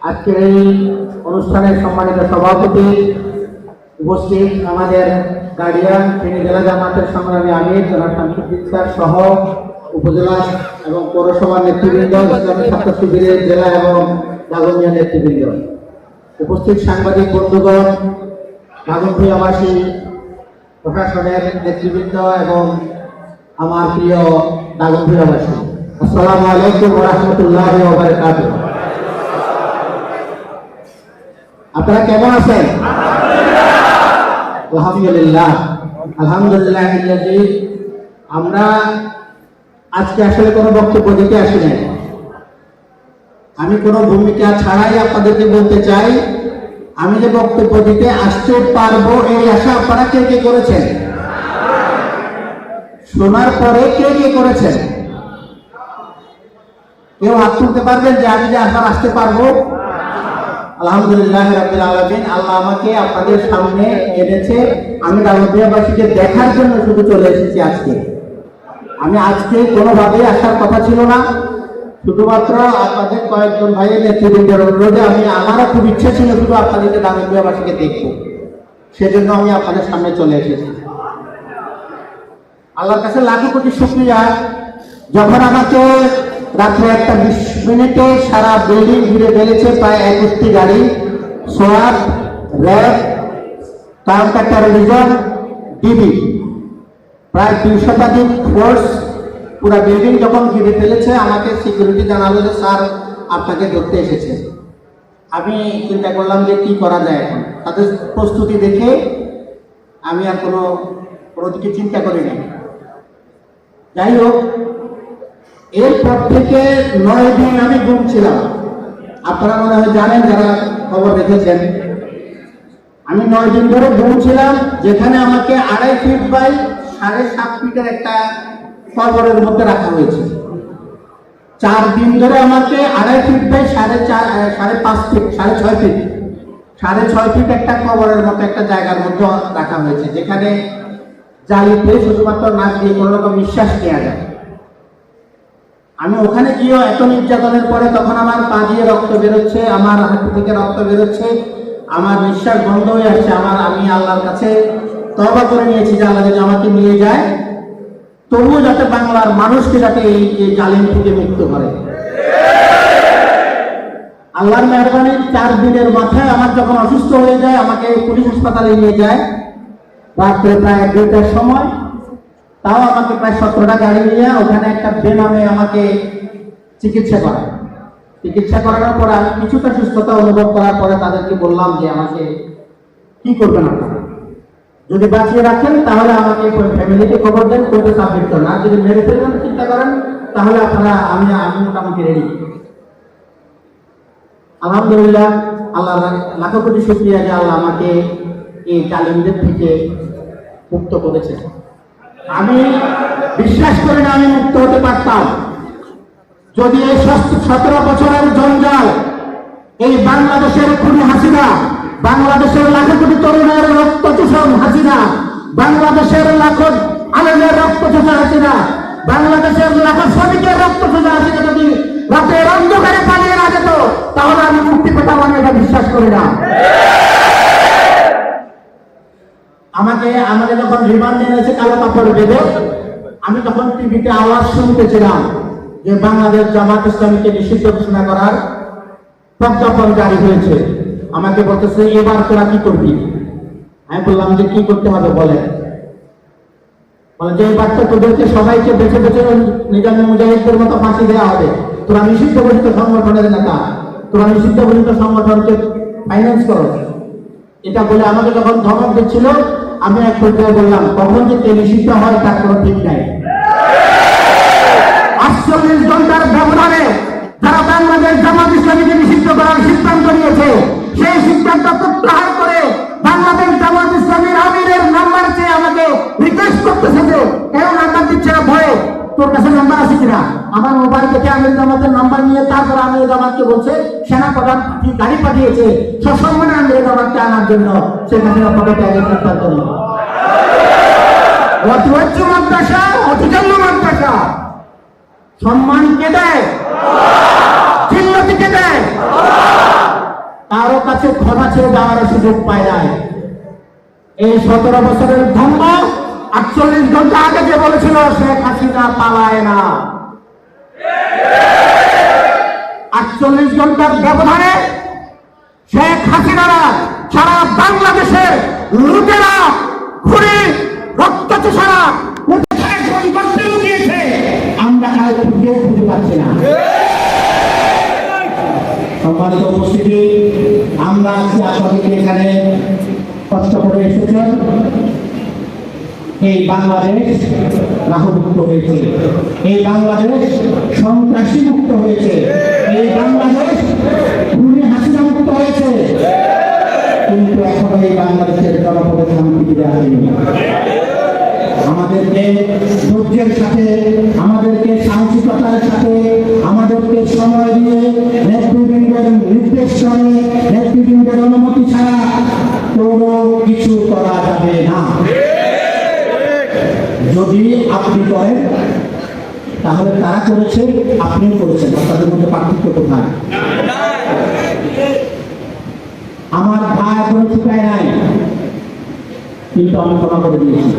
আজকের এই অনুষ্ঠানের সম্মানিত সভাপতি উপস্থিত আমাদের গার্ডিয়ান তিনি জেলা জামাতের সংগ্রামী আমির, জনাব শামসুদ্দিন সহ উপজেলা এবং পৌরসভার নেতৃবৃন্দ, ইসলামী ছাত্র শিবিরের জেলা এবং দাগনিয়া নেতৃবৃন্দ। উপস্থিত সাংবাদিক বন্ধুগণ দাগনভূয়াবাসী প্রশাসনের নেতৃবৃন্দ এবং আমার প্রিয় দাগনভূয়াবাসী আসসালামু আলাইকুম রহমতুল্লাহ আপনারা কেমন আছেন? আলহামদুলিল্লাহ। আলহামদুলিল্লাহ আমরা আজকে আসলে কোনো বক্তব্য দিতে আসি নাই। আমি কোনো ভূমিকা ছাড়াই আপনাদেরকে বলতে চাই, আমি যে বক্তব্য দিতে আসতে পারব এই আশা আপনারা কে কে করেছেন? শোনার পরে কে কে করেছেন কেউ হাত তুলতে পারবেন যে আমি যে আসার আসতে পারব? আলহামদুলিল্লাহ রাব্বিল আলামিন, আল্লাহ আমাকে আপনাদের সামনে এনেছে। আমি দাগনভূঞাবাসীকে দেখার জন্য শুধু চলে এসেছি আজকে। আমি আজকে কোনোভাবে আসার কথা ছিল না। শুধুমাত্র আপনাদের কয়েকজন ভাইয়ের নেতৃবৃন্দের অনুরোধে আমি, আমারও খুব ইচ্ছে ছিল শুধু আপনাদেরকে দাগনভূঞাবাসীকে দেখব। সেজন্য আমি আপনাদের সামনে চলে এসেছি। আল্লাহর কাছে লাখো কোটি শুক্রিয়া। যখন আমাকে রাত্রে একটা বিশ মিনিটে সারা বিল্ডিং ঘিরে ফেলেছে, প্রায় একুশটি গাড়ি সোয়াব র্যাব কাউন্টার টেরোরিজম ডিবি প্রায় দুই শতাধিক ফোর্স পুরো বিল্ডিং যখন ঘিরে ফেলেছে, আমাকে সিকিউরিটি জানালো যে, স্যার, আপনাকে ধরতে এসেছে। আমি চিন্তা করলাম যে, কি করা যায় এখন? তাদের প্রস্তুতি দেখে আমি আর কোনো কোনো দিকে চিন্তা করি নাই। যাই হোক, এরপর থেকে নয় দিন আমি গুম ছিলাম। আপনারা মনে হয় জানেন, যারা খবর রেখেছেন আমি নয় দিন ধরে গুম ছিলাম, যেখানে আমাকে আড়াই ফিট বাই সাড়ে সাত ফিটের একটা কবরের মধ্যে রাখা হয়েছে। চার দিন ধরে আমাকে আড়াই ফিট বাই সাড়ে চার সাড়ে পাঁচ ফিট সাড়ে ছয় ফিট সাড়ে ছয় ফিট একটা কবরের মতো একটা জায়গার মধ্যে রাখা হয়েছে, যেখানে জালিতে শুধুমাত্র নাক দিয়ে কোনো রকম নিঃশ্বাস নেওয়া যায়। আমি ওখানে গিয়েও এত নির্যাতনের পরে তখন আমার পা দিয়ে রক্ত বেরোচ্ছে, আমার হাঁটু থেকে রক্ত বেরোচ্ছে, আমার নিঃশ্বাস বন্ধ হয়ে আসছে, আমার আমি আল্লাহর কাছে তবা করে নিয়েছি যে আল্লাহ যদি আমাকে নিয়ে যায়, তবুও যাতে বাংলার মানুষকে যাতে এই এই জালিম থেকে মুক্ত করে। আল্লাহর মেহরবানি চার দিনের মাথায় আমার যখন অসুস্থ হয়ে যায়, আমাকে পুলিশ হাসপাতালে নিয়ে যায় রাত্রে প্রায় দুইটার সময়। তাও আমাকে প্রায় সতেরোটা গাড়ি নিয়ে ওখানে একটা বেনামে আমাকে চিকিৎসা করা চিকিৎসা করানোর পরে আমি কিছুটা সুস্থতা অনুভব করার পরে তাদেরকে বললাম যে আমাকে কি করবেন আপনারা? যদি বাঁচিয়ে রাখেন, তাহলে আমাকে ফ্যামিলিকে খবর দেন কোর্টে করেন আর যদি মেরে ফেলবেন, চিন্তা করেন, তাহলে আপনারা, আমি আমি মোটামুটি রেডি আলহামদুলিল্লাহ, আল্লাহ, লাখো কোটি শুক্রিয়া যে আল্লাহ আমাকে এই জালিমদের থেকে মুক্ত করেছে। আমি বিশ্বাস করি না আমি মুক্ত হতে পারতাম। যদি এই সত- সতেরো বছরের জঞ্জাল, এই বাংলাদেশের খুনি হাসিনা, বাংলাদেশের লাখো কোটি তরুণের রক্ত চোষণ হাসিনা, বাংলাদেশের লাখো আলেমের রক্ত চোষা হাসিনা, বাংলাদেশের লাখো শ্রমিকের রক্ত চোষা হাসিনা যদি রাতের অন্ধকারে পালিয়ে না যেত, তাহলে আমি মুক্তি পেতাম আমি এটা বিশ্বাস করি না। আমাকে আমাকে যখন রিমান্ডে এনেছে, কালো কাপড় বেঁধে, আমি তখন টিভিতে আওয়াজ শুনতেছিলাম যে বাংলাদেশ জামাত ইসলামীকে নিষিদ্ধ ঘোষণা করার প্রজ্ঞাপন জারি হয়েছে। আমাকে বলতেছে, এবার তোরা কি করবি? আমি বললাম যে, কি করতে হবে বলে বলে যে এবার তো তোদেরকে সবাইকে বেছে বেছে নিজামী মুজাহিদদের মতো ফাঁসি দেওয়া হবে। তোরা নিষিদ্ধ ঘোষিত সংগঠনের নেতা। তোরা নিষিদ্ধ ঘোষিত সংগঠনকে ফাইন্যান্স করো। এটা বলে আমাকে যখন ধমক দিচ্ছিল, আমি এক পর্যায়ে বললাম, কখন যে নিষিদ্ধ হয়, তার কোনো ঠিক নাই। আটচল্লিশ ঘণ্টার ব্যবধানে যারা বাংলাদেশ জামাত ইসলামীকে নিষিদ্ধ করার সিদ্ধান্ত নিয়েছে, সেই সিদ্ধান্ত প্রত্যাহার করে বাংলাদেশ জামাত ইসলামীর আমিরের নাম্বার চেয়ে আমাকে রিকোয়েস্ট করতেছে যে, কেন নাম্বার দিচ্ছে না? ভয়ে তোর কাছে কিনা? আমার মোবাইল থেকে আমির জামাতের নাম্বার নিয়ে তারপর আমির জামাতকে বলছে, সেনা প্রধান গাড়ি পাঠিয়েছে। সসম্মানে আমির জামাতকে আনার জন্য। মাদ্রাসা মাদ্রাসা। সম্মান কে দেয়? কে দেয়? কারও কাছে ক্ষমা চেয়ে যাওয়ার সুযোগ পায় নাই। এই সতেরো বছরের ধর্ম আটচল্লিশ ঘণ্টা আগে যে বলেছিল, শেখ হাসিনা পালায় না। আটচল্লিশ ঘণ্টার ব্যবধানে শেখ হাসিনারা সারা বাংলাদেশে লুটেরা ঘুরে রক্ত চষারা আমরা কাউকে খুঁজে খুঁজে পাচ্ছি না। সম্মানিত উপস্থিতি, আমরা আজকে আপনাদেরকে এখানে কষ্ট করে এসেছেন। এই বাংলাদেশ রাহুমুক্ত হয়েছে। এই বাংলাদেশ সন্ত্রাসী মুক্ত হয়েছে। এই বাংলাদেশ খুনি হাসিনা মুক্ত হয়েছে। কিন্তু এখনও এই বাংলাদেশের জনপদে শান্তি ফিরে আসেনি। আমাদেরকে ধৈর্যের সাথে, আমাদেরকে সাহসিকতার সাথে, আমাদেরকে সময় দিয়ে নেতৃবৃন্দের নির্দেশ করে নেতৃবৃন্দের অনুমতি ছাড়া কোনো কিছু করা যাবে না। যদি আপনি করেন, তাহলে তারা করেছে, আপনিও করেছেন, তাদের মধ্যে পার্থক্য কোথায়? আমার ভাই এখনও চুকায় নাই, কিন্তু আমি ক্ষমা করে দিয়েছি।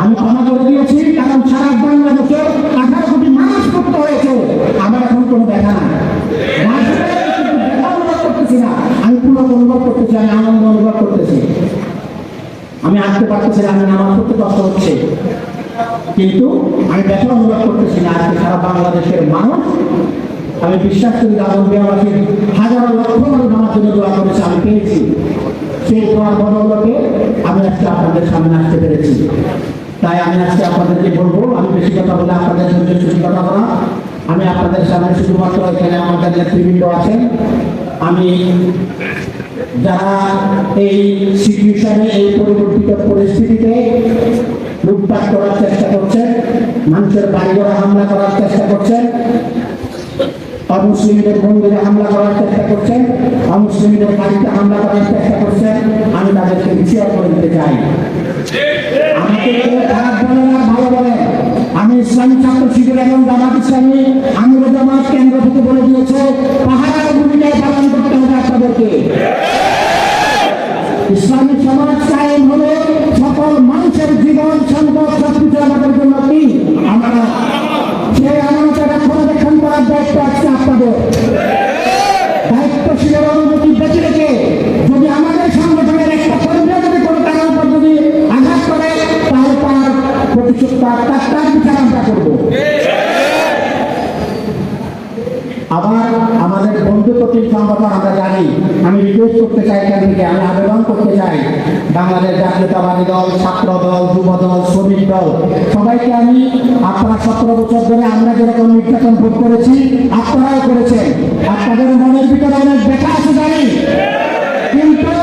আমি ক্ষমা করে দিয়েছি, কারণ সারা বাংলাদেশে আঠারো কোটি মানুষ মুক্ত হয়েছে। আমার এখন কোনো দেখা নাই রাজনীতিতে কিন্তু ব্যথা অনুভব করতেছি না আমি পুরো অনুভব করতেছি আমি আনন্দ অনুভব করতেছি আসতে পারতেছি না, আমি নামাজ করতে কষ্ট হচ্ছে। কিন্তু আমি ব্যথা অনুভব করতেছি না, আজকে সারা বাংলাদেশের মানুষ, আমি বিশ্বাস করি দাদন বিয়াবাসীর হাজারো লক্ষ মানুষ আমার জন্য দোয়া করেছে, আমি পেয়েছি। সেই দোয়ার বদলকে আমি আজকে আপনাদের সামনে আসতে পেরেছি। তাই আমি আজকে আপনাদেরকে বলব, আমি বেশি কথা বলে আপনাদের জন্য বেশি কথা বলা আমি আপনাদের সামনে শুধুমাত্র এখানে আমাদের নেতৃবৃন্দ আছেন আমি যারা এই সিচুয়েশনে এই পরিবর্তিত পরিস্থিতিতে লুটপাট করার চেষ্টা করছেন, মানুষের বাড়িঘরে হামলা করার চেষ্টা করছেন, অমুসলিমদের মন্দিরে হামলা করার চেষ্টা করছেন, অমুসলিমদের বাড়িতে হামলা করার চেষ্টা করছেন, আমি তাদেরকে বিচার করে দিতে চাই। আমাকে ভালো বলে। আমি ইসলামী ছাত্র শিবির এবং জামাত ইসলামী আমির জামাত কেন্দ্র থেকে বলে দিয়েছে, পাহাড়ের ভূমিকায় পালন করতে হবে আপনাদেরকে ইসলামী সমাজ কায়েম হলে সকল মানুষের জীবন সম্পদ সবকিছু আমাদের জন্য কি? আমরা সেই আমানতটা পর্যবেক্ষণ করার দায়িত্ব আজকে আপনাদের। দায়িত্বশীলের অনুমতি বেঁচে রেখে যদি আমাদের সংগঠনের একটা কর্মীরা যদি কোনো কারণ উপর যদি আঘাত করে, তাহলে তার প্রতিশোধ, তার তার বিচার আমরা আবার আমাদের বন্ধু প্রতীক সংগঠন আমরা জানি। আমি রিকোয়েস্ট করতে চাই তাদেরকে, আমি আবেদন করতে চাই। বাংলাদেশ জাতীয়তাবাদী দল, ছাত্র দল, যুব দল, শ্রমিক দল। সবাইকে আমি, আপনারা সতেরো বছর ধরে আমরা যেরকম নির্যাতন ভোগ করেছি, আপনারাও করেছেন। আপনাদের মনের ভিতরে অনেক দেখা আছে জানি কিন্তু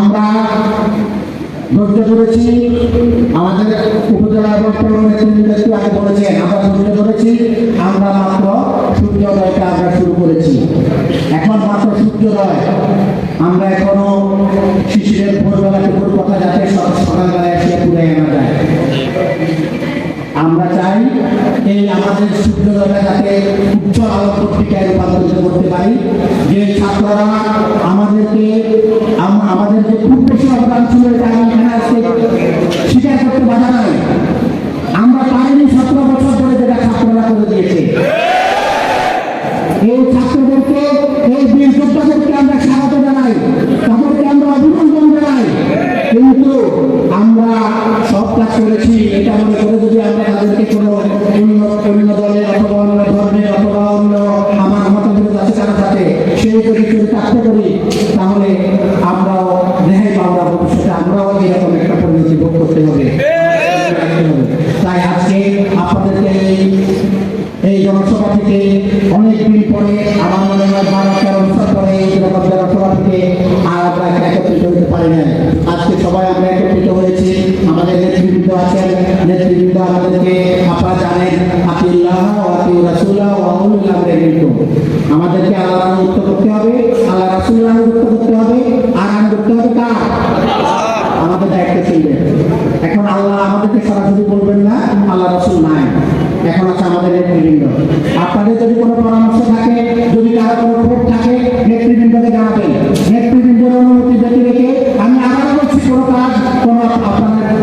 আমরা ধৈর্য ধরেছি আমাদের উপজেলা এবং পৌর নেতৃবৃন্দ একটু আগে বলেছেন, আমরা ধৈর্য ধরেছি, আমরা মাত্র সূর্যোদয়টা আমরা শুরু করেছি। এখন মাত্র সূর্যোদয়। আমরা এখনও শিশিরের ভোরবেলা টুকুর কথা যাতে সকাল সকালবেলায় এসে পুরে আনা যায়। আমরা চাই এই আমাদের সূর্যোদয়টা যাতে উচ্চ আলো পত্রিকায় রূপান্তরিত করতে পারি। যে ছাত্ররা আমাদেরকে, আম- আমাদের যে খুব বেশি অবদান ছিল এটা আমি এখানে আজকে স্বীকার করতে বাধা নাই। আমরা পারিনি সতেরো বছর ধরে যেটা ছাত্ররা করে দিয়েছে। নেতৃবৃন্দ আপনাদের যদি কোনো পরামর্শ থাকে, যদি কারও কোনো ক্ষোভ থাকে, নেতৃবৃন্দকে জানাবেন। নেতৃবৃন্দের অনুমতি ব্যক্তি রেখে আমি আবারও বলছি, কোনো কাজ, কোনো আপনাদের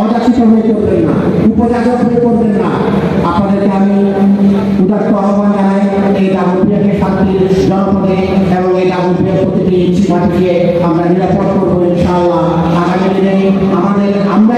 অযাচিত হয়ে করবেন না উপযাচক হয়ে করবেন না। আপনাদেরকে আমি উদাত্ত আহ্বান জানাই, এই দাবুপিয়াকে শান্তির জনপদে এবং এই দাবুপিয়ার প্রতিটি মাটিকে আমরা নিরাপদ করব ইনশাআল্লাহ। আগামী দিনে আমাদের আমরাই